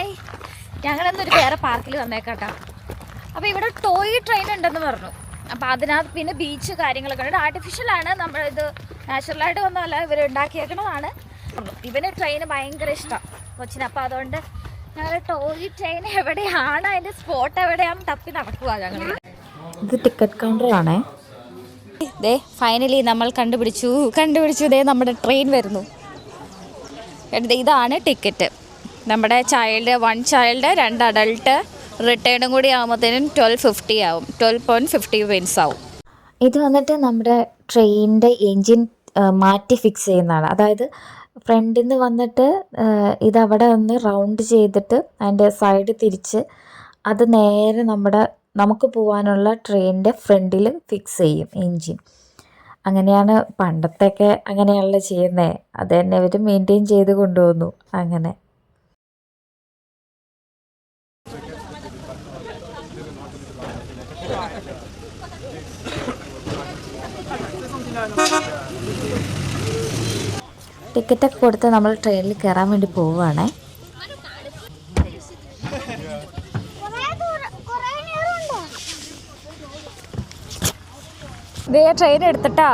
Hi ഞങ്ങളെന്നൊരു വേറെ പാർക്കിൽ വന്നേക്കാട്ടോ. അപ്പോൾ ഇവിടെ ടോയ് ട്രെയിൻ ഉണ്ടെന്ന് പറഞ്ഞു. അപ്പോൾ അതിനകത്ത് പിന്നെ ബീച്ച് കാര്യങ്ങളൊക്കെ ഉണ്ട്. ആർട്ടിഫിഷ്യലാണ് നമ്മളിത് നാച്ചുറലായിട്ട് വന്നതല്ല ഇവർ ഉണ്ടാക്കിയേക്കുന്നതാണ് ഇവന് ട്രെയിൻ ഭയങ്കര ഇഷ്ടം കൊച്ചിന്. അപ്പോൾ അതുകൊണ്ട് ഞങ്ങൾ ടോയ് ട്രെയിൻ എവിടെയാണ് അതിന്റെ സ്പോട്ട് എവിടെയാണ് തപ്പി നടക്കുക ഞങ്ങൾ ഇത് ടിക്കറ്റ് കൗണ്ടർ ആണേ. ദേ ഫൈനലി നമ്മൾ കണ്ടുപിടിച്ചു. കണ്ടുപിടിച്ചു ദേ നമ്മുടെ ട്രെയിൻ വരുന്നു. ഇതാണ് ടിക്കറ്റ് നമ്മുടെ ചൈൽഡ് വൺ ചൈൽഡ് രണ്ട് അഡൾട്ട് റിട്ടേണും കൂടി ആകുമ്പോഴത്തേനും ട്വൽവ് ഫിഫ്റ്റി ആവും. ട്വൽവ് പോയിന്റ് ഫിഫ്റ്റി വിൻസ് ആവും. ഇത് വന്നിട്ട് നമ്മുടെ ട്രെയിനിന്റെ എൻജിൻ മാറ്റി ഫിക്സ് ചെയ്യുന്നതാണ്. അതായത് ഫ്രണ്ടിൽ നിന്ന് വന്നിട്ട് ഇത് ഒന്ന് റൗണ്ട് ചെയ്തിട്ട് അതിന്റെ സൈഡ് തിരിച്ച് അത് നേരെ നമ്മുടെ നമുക്ക് പോകാനുള്ള ട്രെയിനിന്റെ ഫ്രണ്ടിൽ ഫിക്സ് ചെയ്യും എൻജിൻ അങ്ങനെയാണ് പണ്ടത്തെയൊക്കെ അങ്ങനെയാണല്ലോ ചെയ്യുന്നത് അത് തന്നെ അവർ മെയിന്റെയിൻ ചെയ്ത് കൊണ്ടുപോകുന്നു അങ്ങനെ. ടിക്കറ്റൊക്കെ കൊടുത്ത് നമ്മൾ ട്രെയിനിൽ കയറാൻ വേണ്ടി പോവുകയാണേ. ദേ ട്രെയിൻ എടുത്തിട്ടാ.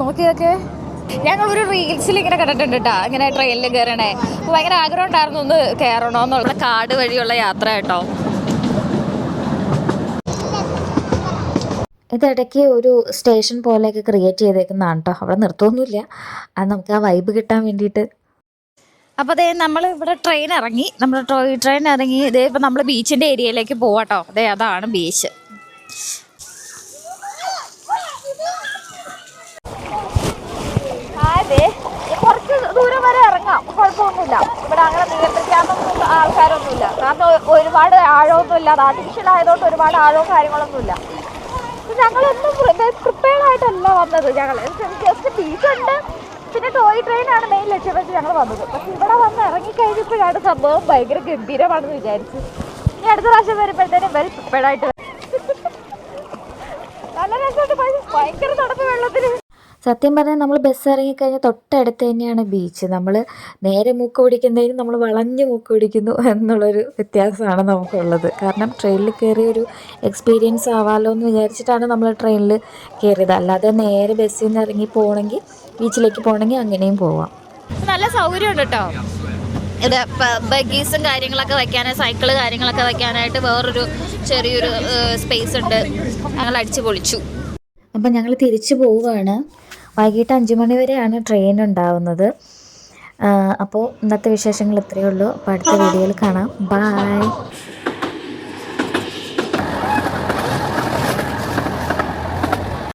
നോക്കിയൊക്കെ നോക്ക് ഞങ്ങൾ ഒരു റീൽസിൽ ഇങ്ങനെ കണ്ടിട്ടുണ്ട് കേട്ടോ ഇങ്ങനെ ട്രെയിനിൽ കയറണേ. ഭയങ്കര ആഗ്രഹം ഉണ്ടായിരുന്നു ഒന്ന് കയറണമെന്നുള്ള കാട് വഴിയുള്ള യാത്ര കേട്ടോ. ഇതിടയ്ക്ക് ഒരു സ്റ്റേഷൻ പോലെയൊക്കെ ക്രിയേറ്റ് ചെയ്തേക്കുന്നതാണ് കേട്ടോ അവിടെ നിർത്തുമൊന്നുമില്ല അത് നമുക്ക് ആ വൈബ് കിട്ടാൻ വേണ്ടിയിട്ട്. അപ്പോൾ ദേ നമ്മൾ ഇവിടെ ട്രെയിൻ ഇറങ്ങി. നമ്മൾ ടോയ് ട്രെയിൻ ഇറങ്ങി. ഇതേ ഇപ്പം നമ്മൾ ബീച്ചിന്റെ ഏരിയയിലേക്ക് പോവാട്ടോ അതെ അതാണ് ബീച്ച് അതെ കുറച്ച് ദൂരം വരെ ഇറങ്ങാം. കുഴപ്പമൊന്നുമില്ല. ഇവിടെ അങ്ങനെ നിയന്ത്രിക്കാനൊന്നും ആൾക്കാരൊന്നുമില്ല. കാരണം ഒരുപാട് ആഴമൊന്നുമില്ല. അത് ആർട്ടിഫിഷ്യൽ ആയതുകൊണ്ട് ഒരുപാട് ആഴവും കാര്യങ്ങളൊന്നുമില്ല. ഞങ്ങളൊന്നും പ്രിപ്പയർഡ് ആയിട്ടല്ല വന്നത്. ഞങ്ങൾ ജസ്റ്റ് ബീച്ചുണ്ട് പിന്നെ ടോയ് ട്രെയിനാണ് മെയിൻ ലക്ഷ്യം വെച്ച് ഞങ്ങൾ വന്നത്. പക്ഷെ ഇവിടെ വന്ന് ഇറങ്ങിക്കഴിഞ്ഞപ്പോഴാണ് സംഭവം ഭയങ്കര ഗംഭീരമാണെന്ന് വിചാരിച്ചു. ഇനി അടുത്ത പ്രാവശ്യം വരുമ്പോഴത്തേനും വെൽ പ്രിപ്പയർഡ് ആയിട്ട്. നല്ല രസമുണ്ട്. ഭയങ്കര തണുപ്പ് വെള്ളത്തിൽ സത്യം പറഞ്ഞാൽ നമ്മൾ ബസ് ഇറങ്ങിക്കഴിഞ്ഞാൽ തൊട്ടടുത്ത് തന്നെയാണ് ബീച്ച് നമ്മൾ നേരെ മൂക്ക് പിടിക്കുന്നതിന് നമ്മൾ വളഞ്ഞ് മൂക്ക് പിടിക്കുന്നു എന്നുള്ളൊരു വ്യത്യാസമാണ് നമുക്കുള്ളത്. കാരണം ട്രെയിനിൽ കയറിയ ഒരു എക്സ്പീരിയൻസ് ആവാമല്ലോ എന്ന് വിചാരിച്ചിട്ടാണ് നമ്മൾ ട്രെയിനിൽ കയറിയത് അല്ലാതെ നേരെ ബസ്സിൽ നിന്ന് ഇറങ്ങി പോകണമെങ്കിൽ ബീച്ചിലേക്ക് പോകണമെങ്കിൽ അങ്ങനെയും പോവാം. നല്ല സൗകര്യമുണ്ട് കേട്ടോ ഇത് ബഗീസും കാര്യങ്ങളൊക്കെ വെക്കാൻ സൈക്കിൾ കാര്യങ്ങളൊക്കെ വെക്കാനായിട്ട് വേറൊരു ചെറിയൊരു സ്പേസ് ഉണ്ട്. ഞങ്ങൾ അടിച്ചു പൊളിച്ചു. അപ്പം ഞങ്ങൾ തിരിച്ചു പോവുകയാണ് വൈകിട്ട് അഞ്ച് മണി വരെയാണ് ട്രെയിൻ ഉണ്ടാവുന്നത്. അപ്പോൾ ഇന്നത്തെ വിശേഷങ്ങൾ ഇത്രയേ ഉള്ളൂ. അപ്പോൾ അടുത്ത വീഡിയോയിൽ കാണാം. ബായ്